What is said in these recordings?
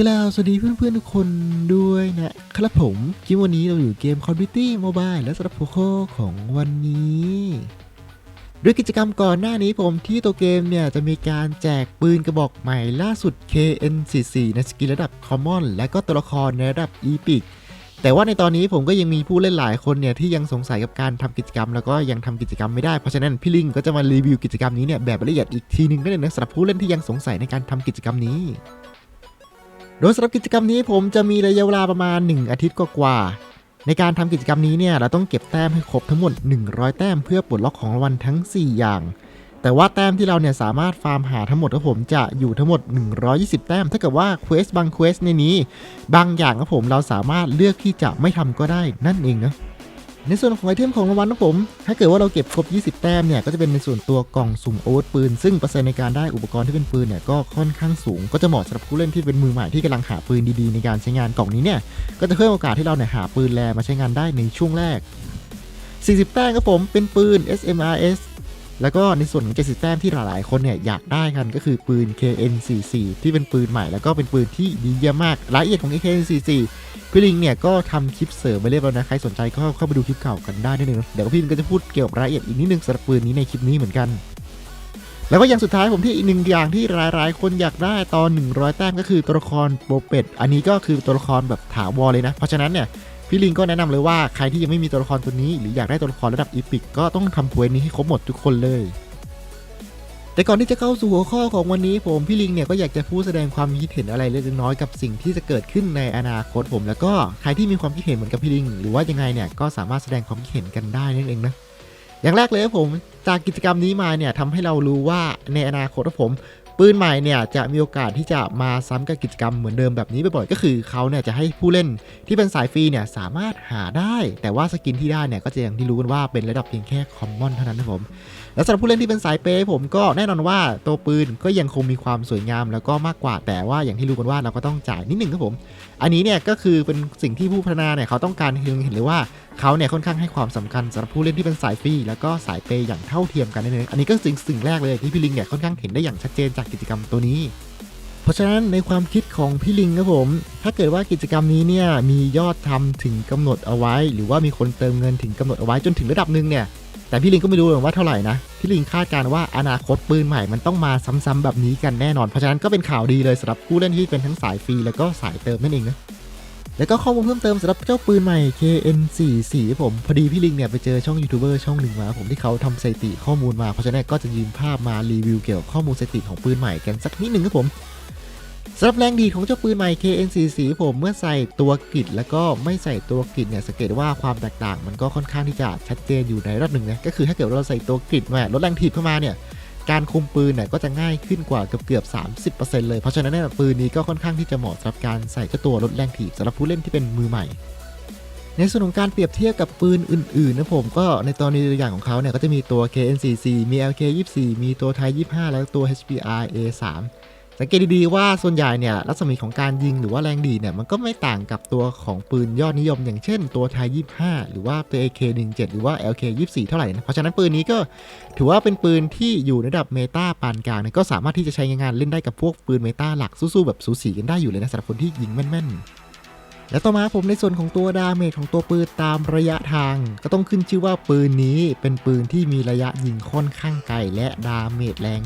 กล่าวสวัสดีเพื่อนๆทุกคนด้วยนะครับผมคลิปวันนี้เราอยู่เกม Call of Duty Mobile และสำหรับหัวข้อของวันนี้ด้วยกิจกรรมก่อนหน้านี้ผมที่ตัวเกมเนี่ยจะมีการแจกปืนกระบอกใหม่ล่าสุด KN44 ในสกิลระดับ Common และก็ตัวละครในระดับ Epic แต่ว่าในตอนนี้ผมก็ยังมีผู้เล่นหลายคนเนี่ยที่ยังสงสัยกับการทำกิจกรรม แล้วก็ยังทำกิจกรรมไม่ได้ เพราะฉะนั้นพี่ลิงก็จะมารีวิวกิจกรรมนี้เนี่ยแบบละเอียดอีกทีหนึงนั่นเองนะสำหรับผู้เล่นที่ยังสงสัยในการทำกิจกรรมนี้ ดยสำหรับกิจกรรมนี้ผมจะมีระยะเวลาประมาณ 1 อาทิตย์กว่าๆในการทำกิจกรรมนี้เนี่ยเราต้องเก็บแต้มให้ครบทั้งหมด 100 แต้มเพื่อปลดล็อกของรางวัลทั้ง 4 อย่าง แต่ว่าแต้มที่เราเนี่ยสามารถฟาร์มหาทั้งหมดครับผมจะอยู่ทั้งหมด 120 แต้มถ้าเกิดว่าเควสบางเควสในนี้ บางอย่างครับผมเราสามารถเลือกที่จะไม่ทำก็ได้นั่นเองนะ ในส่วนของไอเทมของรางวัลนะผม ถ้าเกิดว่าเราเก็บครบ 20 แต้มเนี่ย ก็จะเป็นในส่วนตัวกล่องสุ่มโอ๊ตปืน ซึ่งเปอร์เซ็นต์ในการได้อุปกรณ์ที่เป็นปืนเนี่ยก็ค่อนข้างสูง ก็จะเหมาะสำหรับผู้เล่นที่เป็นมือใหม่ที่กำลังหาปืนดีๆในการใช้งานกล่องนี้เนี่ย ก็จะเพิ่มโอกาสที่เราเนี่ยหาปืนแรมาใช้งานได้ในช่วงแรก 40 แต้มครับผม เป็นปืน SMRS แล้วก็ในส่วนของ70แต้มที่หลายๆ คนเนี่ยอยากได้กันก็คือปืน KN44 ที่เป็นปืนใหม่แล้วก็เป็นปืนที่ดีเยี่ยมมากรายละเอียดของ KN44 พี่ลิงเนี่ยก็ทำคลิปเสริมไปเรียบร้อยนะใครสนใจก็เข้าไปดูคลิปเก่ากันได้นิดนึงนะเดี๋ยวพี่ลิงก็จะพูดเกี่ยวกับรายละเอียดอีกนิดนึงสำหรับปืนนี้ในคลิปนี้เหมือนกัน แล้วก็อย่างสุดท้ายผมที่อีกหนึ่งอย่างที่หลายๆ คนอยากได้ตอน 100 แต้มก็คือตัวละครโปเป็ดอันนี้ก็คือตัวละครแบบถาวรเลยนะ เพราะฉะนั้นเนี่ย พี่ลิงก็แนะนำเลยว่าใครที่ยังไม่มีตัวละครตัวนี้ หรืออยากได้ตัวละครระดับอีพิกก็ต้องทำเพลนี้ให้ครบหมดทุกคนเลย แต่ก่อนที่จะเข้าสู่หัวข้อของวันนี้ผมพี่ลิงเนี่ยก็อยากจะพูดแสดงความคิดเห็นอะไรเล็กน้อยกับสิ่งที่จะเกิดขึ้นในอนาคตผม แล้วก็ใครที่มีความคิดเห็นเหมือนกับพี่ลิง หรือว่ายังไงเนี่ยก็สามารถแสดงความคิดเห็นกันได้นั่นเองนะอย่างแรกเลยครับผมจากกิจกรรมนี้มาเนี่ยทำให้เรารู้ว่าในอนาคตครับผม ปืนใหม่เนี่ยจะมีโอกาสที่จะมาซ้ำกับกิจกรรมเหมือนเดิมแบบนี้บ่อยๆก็คือเขาเนี่ยจะให้ผู้เล่นที่เป็นสายฟรีเนี่ยสามารถหาได้ แต่ว่าสกินที่ได้เนี่ยก็จะอย่างที่รู้กันว่าเป็นระดับเพียงแค่คอมมอนเท่านั้นนะผม แล้วสำหรับผู้เล่นที่เป็นสายเปย์ผมก็แน่นอนว่าตัวปืนก็ยังคงมีความสวยงามแล้วก็มากกว่าแต่ว่าอย่างที่รู้กันว่าเราก็ต้องจ่ายนิดหนึ่งครับผม อันนี้เนี่ยก็คือเป็นสิ่งที่ผู้พัฒนาเนี่ยเขาต้องการเห็นเลยว่าเขาเนี่ยค่อนข้างให้ความสำคัญสำหรับผู้เล่นที่เป็นสายฟรีแล้วก็สายเปย์อย่างเท่าเทียมกันนั่นเองอันนี้ก็สิ่งสิ่งแรกเลยที่พี่ลิงเนี่ยค่อนข้างเห็นได้อย่างชัดเจนจากกิจกรรมตัวนี้เพราะฉะนั้นในความคิดของพี่ลิงครับผม ถ้าเกิดว่ากิจกรรมนี้เนี่ยมียอดทำถึงกำหนดเอาไว้ หรือว่ามีคนเติมเงินถึงกำหนดเอาไว้จนถึงระดับหนึ่งเนี่ย แต่พี่ลิงก็ไม่รู้หรอกว่าเท่าไหร่นะ พี่ลิงคาดการณ์ว่าอนาคตปืนใหม่มันต้องมาซ้ำๆแบบนี้กันแน่นอน เพราะฉะนั้นก็เป็นข่าวดีเลยสำหรับผู้เล่นที่เป็นทั้งสายฟรีแล้วก็สายเติมนั่นเองนะแล้วก็ข้อมูลเพิ่มเติมสำหรับเจ้าปืนใหม่ KN44 ผม พอดีพี่ลิงเนี่ยไปเจอช่องยูทูบเบอร์ช่องหนึ่งมาผมที่เขาทำสถิติข้อมูลมา เพราะฉะนั้นก็จะยืมภาพมารีวิวเกี่ยวกับข้อมูลสถิติของปืนใหม่กันสักนิดหนึ่งครับผม สำหรับแรงดีของเจ้าปืนใหม่ KN44 ผมเมื่อใส่ตัวกริดแล้วก็ไม่ใส่ตัวกริดเนี่ยสังเกตว่าความแตกต่าง มันก็ค่อนข้างที่จะชัดเจนอยู่ในระดับหนึ่งนะก็คือถ้าเกิดเราใส่ตัวกริดมาลดแรงถีบเข้ามาเนี่ยการคุมปืนเนี่ยก็จะง่ายขึ้นกว่าเกือบเกือบ 30%เลย เพราะฉะนั้นเนี่ยปืนนี้ก็ค่อนข้างที่จะเหมาะสำหรับการใส่เจ้าตัวลดแรงถีบสำหรับผู้เล่นที่เป็นมือใหม่ ในส่วนของการเปรียบเทียบกับปืนอื่นๆนะผมก็ในตอนนี้ตัวอย่างของเขาเนี่ยก็จะมีตัว KN44 มี LK24 มีตัวไทย25 แล้วตัว HPR A3 สังเกตดีๆว่าส่วนใหญ่เนี่ยรัศมีของการยิงหรือว่าแรงดีเนี่ยมันก็ไม่ต่างกับตัวของปืนยอดนิยม อย่างเช่นตัวไทย25 หรือว่าตัว AK17 หรือว่า LK24 เท่าไหร่นะเพราะฉะนั้นปืนนี้ก็ถือว่าเป็นปืนที่อยู่ในระดับเมตาปานกลางเนี่ยก็สามารถที่จะใช้งานเล่นได้กับพวกปืนเมตาหลักสู้ๆแบบสูสีกันได้อยู่เลยนะสำหรับคนที่ยิงแม่นๆและต่อมาผมในส่วนของตัวดาเมจของตัวปืนตามระยะทาง ก็ต้องขึ้นชื่อว่าปืนนี้เป็นปืนที่มีระยะยิงค่อนข้างไกลและดาเมจแรง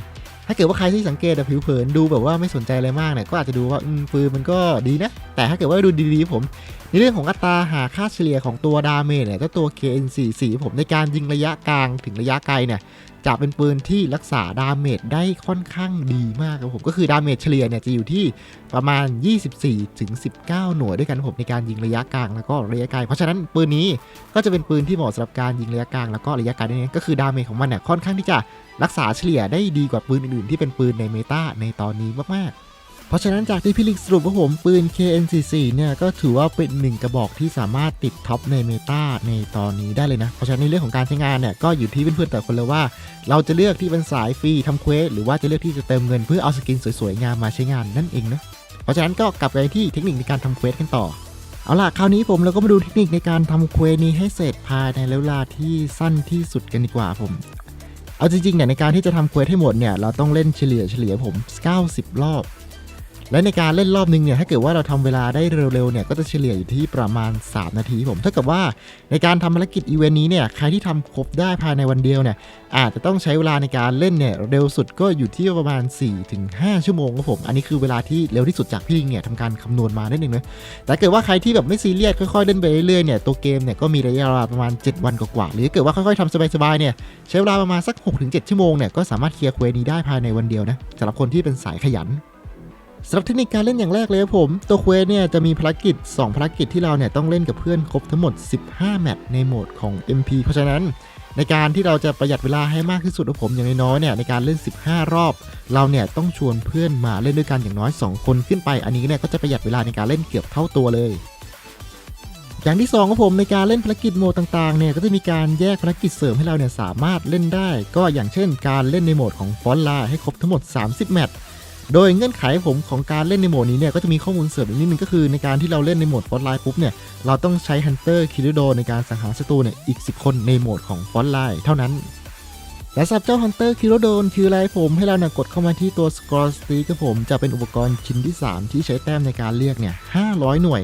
ถ้าเกิดว่าใครที่สังเกตแบบผิวเผินดูแบบว่าไม่สนใจอะไรมากเนี่ยก็อาจจะดูว่าอืมปืนมันก็ดีนะ แต่ถ้าเกิดว่าดูดีๆผม ในเรื่องของอัตราหาค่าเฉลี่ยของตัวดาเมจเนี่ยเจ้าตัว KN44 ผมในการยิงระยะกลางถึงระยะไกลเนี่ยจะเป็นปืนที่รักษาดาเมจได้ค่อนข้างดีมากครับผมก็คือดาเมจเฉลี่ยเนี่ยจะอยู่ที่ประมาณ 24ถึง19 หน่วยด้วยกันผมในการยิงระยะกลางแล้วก็ระยะไกล เพราะฉะนั้นปืนนี้ก็จะเป็นปืนที่เหมาะสำหรับการยิงระยะกลางแล้วก็ระยะไกลนั่นเองก็คือดาเมจของมันเนี่ยค่อนข้างที่จะรักษาเฉลี่ยได้ดีกว่าปืนอื่นๆที่เป็นปืนในเมตาในตอนนี้มากๆ เพราะฉะนั้นจากที่พี่ลิกสรุปว่าผมปืน KN44 เนี่ยก็ถือว่าเป็นหนึ่งกระบอกที่สามารถติดท็อปในเมตาในตอนนี้ได้เลยนะ เพราะฉะนั้นในเรื่องของการใช้งานเนี่ยก็อยู่ที่เพื่อนๆแต่คนเลยว่า เราจะเลือกที่เป็นสายฟรีทำเควสหรือว่าจะเลือกที่จะเติมเงินเพื่อเอาสกินสวยๆงามมาใช้งานนั่นเองนะเพราะฉะนั้นก็กลับไปที่เทคนิคในการทำเควสกันต่อเอาล่ะคราวนี้ผมเราก็มาดูเทคนิคในการทำเควสนี้ให้เสร็จภายในเวลาที่สั้นที่สุดกันดีกว่าผมเอาจริงๆเนี่ยในการที่จะทำเควสให้หมดเนี่ยเราต้องเล่นเฉลี่ยเฉลี่ยผม 90 รอบ และในการเล่นรอบนึงเนี่ยถ้าเกิดว่าเราทำเวลาได้เร็วๆเนี่ยก็จะเฉลี่ยอยู่ที่ประมาณ 3 นาทีผมถ้าเกิดว่าในการทำภารกิจอีเวนต์นี้เนี่ยใครที่ทำครบได้ภายในวันเดียวเนี่ยอาจจะต้องใช้เวลาในการเล่นเนี่ยเร็วสุดก็อยู่ที่ประมาณ 4-5 ชั่วโมงครับผม อันนี้คือเวลาที่เร็วที่สุดจากพี่ลิงเนี่ยทำการคำนวณมาได้หนึ่งนะแต่เกิดว่าใครที่แบบไม่ซีเรียสค่อยๆเล่นไปเรื่อยๆเนี่ยตัวเกมเนี่ยก็มีระยะเวลาประมาณ 7 วันกว่าๆหรือเกิดว่าค่อยๆทำสบายๆเนี่ยใช้เวลาประมาณสัก 6-7 ชั่วโมงเนี่ยก็สามารถเคลียร์เควนี้ได้ภายในวันเดียวนะสำหรับคนที่เป็นสายขยัน สำหรับเทคนิคการเล่นอย่างแรกเลยครับผม ตัวเควสเนี่ยจะมีภารกิจ 2 ภารกิจที่เราเนี่ยต้องเล่นกับเพื่อนครบทั้งหมด 15 แมตช์ในโหมดของ MP เพราะฉะนั้นในการที่เราจะประหยัดเวลาให้มากที่สุดครับผมอย่างน้อยๆเนี่ยในการเล่น 15 รอบ เราเนี่ยต้องชวนเพื่อนมาเล่นด้วยกันอย่างน้อย 2 คนขึ้นไป อันนี้เนี่ยก็จะประหยัดเวลาในการเล่นเกือบเท่าตัวเลย อย่างที่2ครับผมในการเล่นภารกิจโหมดต่างๆเนี่ยก็จะมีการแยกภารกิจเสริมให้เราเนี่ยสามารถเล่นได้ ก็อย่างเช่น การเล่นในโหมดของฟอนไลน์ให้ครบทั้งหมด 30 แมตช์ โดยเงื่อนไขผมของการเล่นในโหมดนี้เนี่ยก็จะมีข้อมูลเสริมอีกนิดนึงก็คือในการที่เราเล่นในโหมดฟอนไลน์ปุ๊บเนี่ยเราต้องใช้ฮันเตอร์คิริโดในการสังหารศัตรูเนี่ยอีก 10 คนในโหมดของฟอนไลน์เท่านั้นและสำหรับเจ้าฮันเตอร์คิริโดนคืออะไรผมให้เราเนี่ยกดเข้ามาที่ตัวสกอร์สตีกับผมจะเป็นอุปกรณ์ชิ้นที่ 3 ที่ใช้แต้มในการเรียกเนี่ย500 หน่วย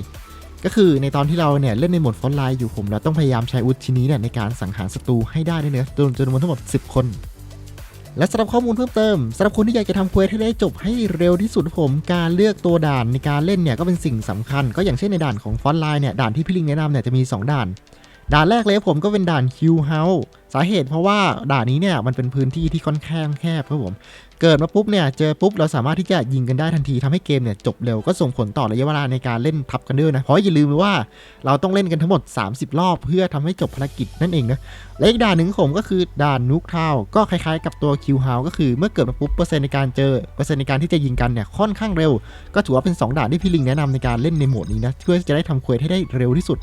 ก็คือในตอนที่เราเนี่ยเล่นในโหมดฟอนไลน์อยู่ผมเราต้องพยายามใช้อุธชิ้นนี้เนี่ยในการสังหารศัตรูให้ได้ด้วยเนื้อจำนวนทั้งหมด 10 คน และสำหรับข้อมูลเพิ่มเติมสำหรับคนที่อยากจะทำเควสให้ได้จบให้เร็วที่สุดผมการเลือกตัวด่านในการเล่นเนี่ยก็เป็นสิ่งสำคัญ ก็อย่างเช่นในด่านของฟอนไลน์เนี่ยด่านที่พี่ลิงแนะนำเนี่ยจะมี 2 ด่าน ด่านแรกเลยผมก็เป็นด่านคิวเฮาสาเหตุเพราะว่าด่านนี้เนี่ยมันเป็นพื้นที่ที่ค่อนข้างแคบครับผม เกิดมาปุ๊บเนี่ยเจอปุ๊บเราสามารถที่จะยิงกันได้ทันทีทำให้เกมเนี่ยจบเร็วก็ส่งผลต่อระยะเวลาในการเล่นทับกันด้วยนะ เพราะอย่าลืมว่าเราต้องเล่นกันทั้งหมด 30 รอบเพื่อทำให้จบภารกิจนั่นเองนะ และอีกด่านหนึ่งผมก็คือด่านนุกทาวก็คล้ายๆ กับตัวคิวเฮาก็คือเมื่อเกิดมาปุ๊บเปอร์เซ็นต์ในการเจอเปอร์เซ็นต์ในการที่จะยิงกันเนี่ยค่อนข้างเร็ว ก็ถือว่าเป็น 2 ด่านที่พี่ลิงแนะนำในการเล่นในโหมดนี้นะเพื่อจะได้ทำเควสให้ได้เร็วที่สุด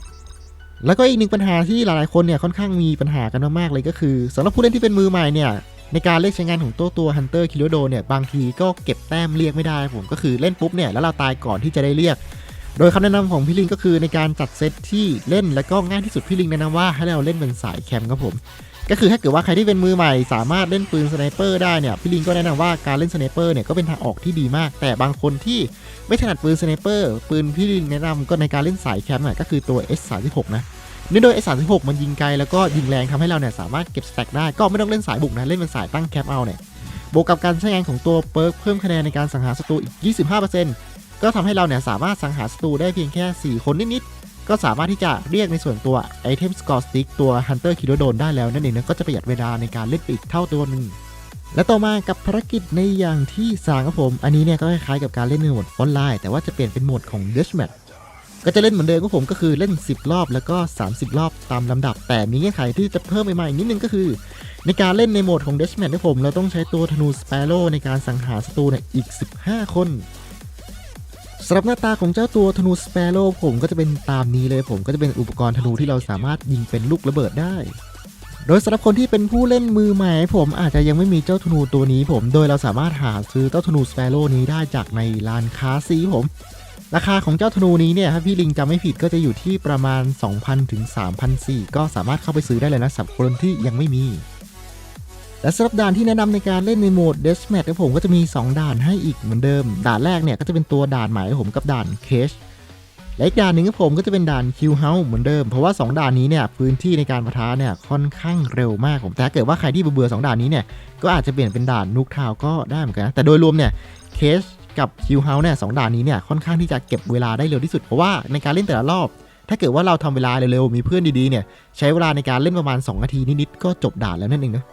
แล้วก็อีกหนึ่งปัญหาที่หลายๆคนเนี่ยค่อนข้างมีปัญหากันมากๆเลยก็คือสำหรับผู้เล่นที่เป็นมือใหม่เนี่ยในการเลือกใช้งานของตัวตัว Hunter k i l o d o เนี่ยบางทีก็เก็บแต้มเรียกไม่ได้ผมก็คือเล่นปุ๊บเนี่ยแล้วเราตายก่อนที่จะได้เรียก โดยคำแนะนำของพี่ลิงก็คือในการจัดเซตที่เล่นและก็ง่ายที่สุดพี่ลิงแนะนำว่าให้เราเล่นเป็นสายแคมป์ครับผม ก็คือถ้าเกิดว่าใครที่เป็นมือใหม่สามารถเล่นปืนสไนเปอร์ได้เนี่ยพี่ลิงก็แนะนำว่าการเล่นสไนเปอร์เนี่ยก็เป็นทางออกที่ดีมาก แต่บางคนที่ไม่ถนัดปืนสไนเปอร์ปืนพี่ลิงแนะนำก็ในการเล่นสายแคมป์เนี่ยก็คือตัว S36 นะเนื่องโดย S36 มันยิงไกลแล้วก็ยิงแรงทำให้เราเนี่ยสามารถเก็บสแต็กได้ก็ไม่ต้องเล่นสายบุกนะเล่นเป็นสายตั้งแคมป์เอาเนี่ยบวกกับการใช้งานของตัวเปิร์กเพิ่มคะแนนในการสังหารศัตรูอีก 25%ก็ทำให้เราเนี่ยสามารถสังหารศัตรูได้เพียงแค่ 4 คนนิดๆ ก็สามารถที่จะเรียกในส่วนตัว Item Score Stick ตัว Hunter k i l o d o n ได้แล้วนั่นเองนะก็จะประหยัดเวลาในการเล่นไปอีกเท่าตัวหนึ่งและต่อมากับภารกิจในอย่างที่สามครับผม อันนี้เนี่ยก็คล้ายๆกับการเล่นในโหมดออนไลน์ แต่ว่าจะเปลี่ยนเป็นโหมดของ Deathmatch ก็จะเล่นเหมือนเดิมครับผมก็คือเล่น 10 รอบแล้วก็ 30 รอบตามลำดับ แต่มีเงื่อนไขที่จะเพิ่มใหม่ๆนิดนึงก็คือ ในการเล่นในโหมดของ Deathmatch นะผมเราต้องใช้ตัวธนูสเปโร่ในการสังหารศัตรูเนี่ยอีก 15 คน สำหรับหน้าตาของเจ้าตัวธนูสเปโร่ผมก็จะเป็นตามนี้เลยผมก็จะเป็นอุปกรณ์ธนูที่เราสามารถยิงเป็นลูกระเบิดได้ โดยสำหรับคนที่เป็นผู้เล่นมือใหม่ผมอาจจะยังไม่มีเจ้าธนูตัวนี้ผม โดยเราสามารถหาซื้อเจ้าธนูสเปโร่นี้ได้จากในร้านค้าซีผม ราคาของเจ้าธนูนี้เนี่ยถ้าพี่ลิงจำไม่ผิดก็จะอยู่ที่ประมาณ 2,000ถึง3,400ก็สามารถเข้าไปซื้อได้เลยนะสำหรับคนที่ยังไม่มี และสำหรับด่านที่แนะนำในการเล่นในโหมด Deathmatch ผมก็จะมี 2 ด่านให้อีกเหมือนเดิม ด่านแรกเนี่ยก็จะเป็นตัวด่านใหม่ของผมกับด่าน Cage และอีกด่านหนึ่งของผมก็จะเป็นด่าน Q House เหมือนเดิม เพราะว่า 2 ด่านนี้เนี่ยพื้นที่ในการประทะเนี่ยค่อนข้างเร็วมากผมแต่เกิดว่าใครที่เบื่อสองด่านนี้เนี่ยก็อาจจะเปลี่ยนเป็นด่านนุกทาวก็ได้เหมือนกันแต่โดยรวมเนี่ย Cage กับ Q House เนี่ยสองด่านนี้เนี่ยค่อนข้างที่จะเก็บเวลาได้เร็วที่สุดเพราะว่าในการเล่นแต่ละรอบ ถ้าเกิดว่าเราทำเวลาเร็วๆมีเพื่อนดีๆเนี่ยใช้เวลาในการเล่นประมาณ 2 นาทีนิดๆก็จบด่านแล้วนั่นเองนะ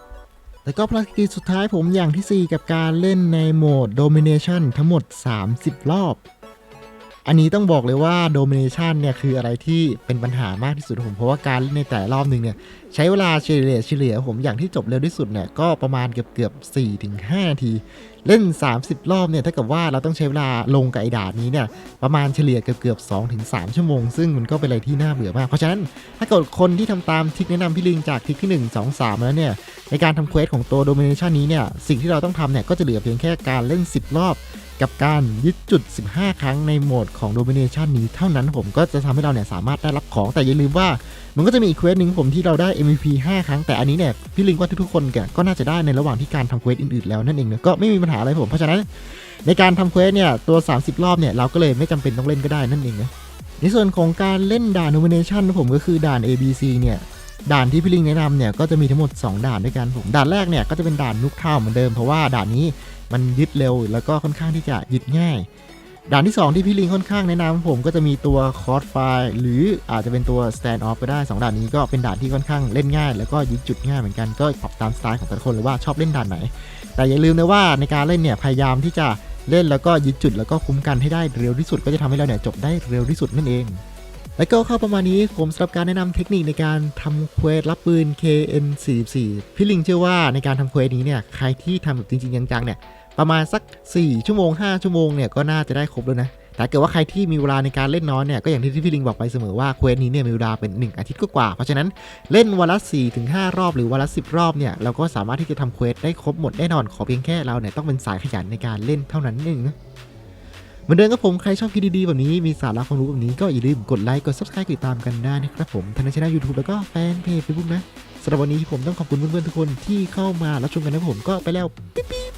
แล้วก็ภารกิจสุดท้ายผมอย่างที่ 4 กับการเล่นในโหมด Domination ทั้งหมด 30 รอบ อันนี้ต้องบอกเลยว่า Domination เนี่ยคืออะไรที่เป็นปัญหามากที่สุดผมเพราะว่าการเล่นในแต่รอบหนึ่งเนี่ยใช้เวลาเฉลี่ยเฉลี่ยผมอย่างที่จบเร็วที่สุดเนี่ยก็ประมาณเกือบเกือบ4ถึง5นาที เล่น 30 รอบเนี่ยถ้ากับว่าเราต้องใช้เวลาลงกับไอ้ด่านนี้เนี่ยประมาณเฉลี่ยเกือบเกือบ2ถึง3ชั่วโมง ซึ่งมันก็เป็นอะไรที่น่าเบื่อมาก เพราะฉะนั้นถ้าเกิดคนที่ทำตามทริคแนะนำพี่ลิงจากทริคที่ 1 2 3 แล้วเนี่ยในการทำเควสของตัว Domination นี้เนี่ยสิ่งที่เราต้องทำเนี่ยก็จะเหลือเพียงแค่การเล่น 10 รอบ กับการยึดจุด 15 ครั้งในโหมดของ Domination นี้เท่านั้นผมก็จะทำให้เราเนี่ยสามารถได้รับของแต่อย่าลืมว่า มันก็จะมีอีกเควสหนึ่งผมที่เราได้ MVP 5 ครั้งแต่อันนี้เนี่ยพี่ลิงว่าทุกๆคนแกก็น่าจะได้ในระหว่างที่การทำเควสอื่นๆแล้วนั่นเองนะก็ไม่มีปัญหาอะไรผมเพราะฉะนั้นในการทำเควสเนี่ยตัว 30 รอบเนี่ยเราก็เลยไม่จำเป็นต้องเล่นก็ได้นั่นเองนะในส่วนของการเล่นด่าน Domination นผมก็คือด่าน ABC เนี่ยด่านที่พี่ลิงแนะนำเนี่ยก็จะมีทั้งหมด 2 ด่านด้วยกันผมด่านแรกเนี่ยก็จะเป็นด่านนุกเท่าเหมือนเดิมเพราะว่าด่านนี้ มันยึดเร็วแล้วก็ค่อนข้างที่จะยึดง่าย ด่านที่ 2 ที่พี่ลิงค่อนข้างแนะนำผมก็จะมีตัวคอร์สไฟหรืออาจจะเป็นตัว stand off ก็ได้ 2 ด่านนี้ก็เป็นด่านที่ค่อนข้างเล่นง่าย แล้วก็ยึดจุดง่ายเหมือนกันก็ปรับตามสไตล์ของแต่ละคนเลยว่าชอบเล่นด่านไหน แต่อย่าลืมนะว่าในการเล่นเนี่ยพยายามที่จะเล่นแล้วก็ยึดจุดแล้วก็คุ้มกันให้ได้เร็วที่สุด ก็จะทำให้เราเนี่ยจบได้เร็วที่สุดนั่นเอง แล้วก็เข้าประมาณนี้ผมสำหรับการแนะนำเทคนิคในการทำเควสรับปืน KN44 พี่ลิงเชื่อว่าในการทำเควสนี้เนี่ยใครที่ทำแบบจริงๆจังๆเนี่ย ประมาณสัก 4 ชั่วโมง 5 ชั่วโมงเนี่ยก็น่าจะได้ครบแล้วนะแต่เกิดว่าใครที่มีเวลาในการเล่นน้อยเนี่ยก็อย่างที่พี่ลิงบอกไปเสมอว่าเควสนี้เนี่ยมีเวลาเป็น 1 อาทิตย์กว่าเพราะฉะนั้นเล่นวันละ4ถึง5รอบหรือวันละ10 รอบเนี่ยเราก็สามารถที่จะทำเควสได้ครบหมดแน่นอนขอเพียงแค่เราเนี่ยต้องเป็นสายขยันในการเล่นเท่านั้นเองเหมือนเดิมครับผมใครชอบคลิปดีๆ แบบนี้มีสาระความรู้แบบนี้ก็อย่าลืมกดไลค์กด subscribe ติดตามกันได้นะครับผมทั้งในช่อง YouTube แล้วก็แฟนเพจ Facebook นะสำหรับวันนี้ผมต้องขอบคุณเพื่อนๆทุกคนที่เข้ามารับชมกันนะผมก็ไปแล้วปิ๊บ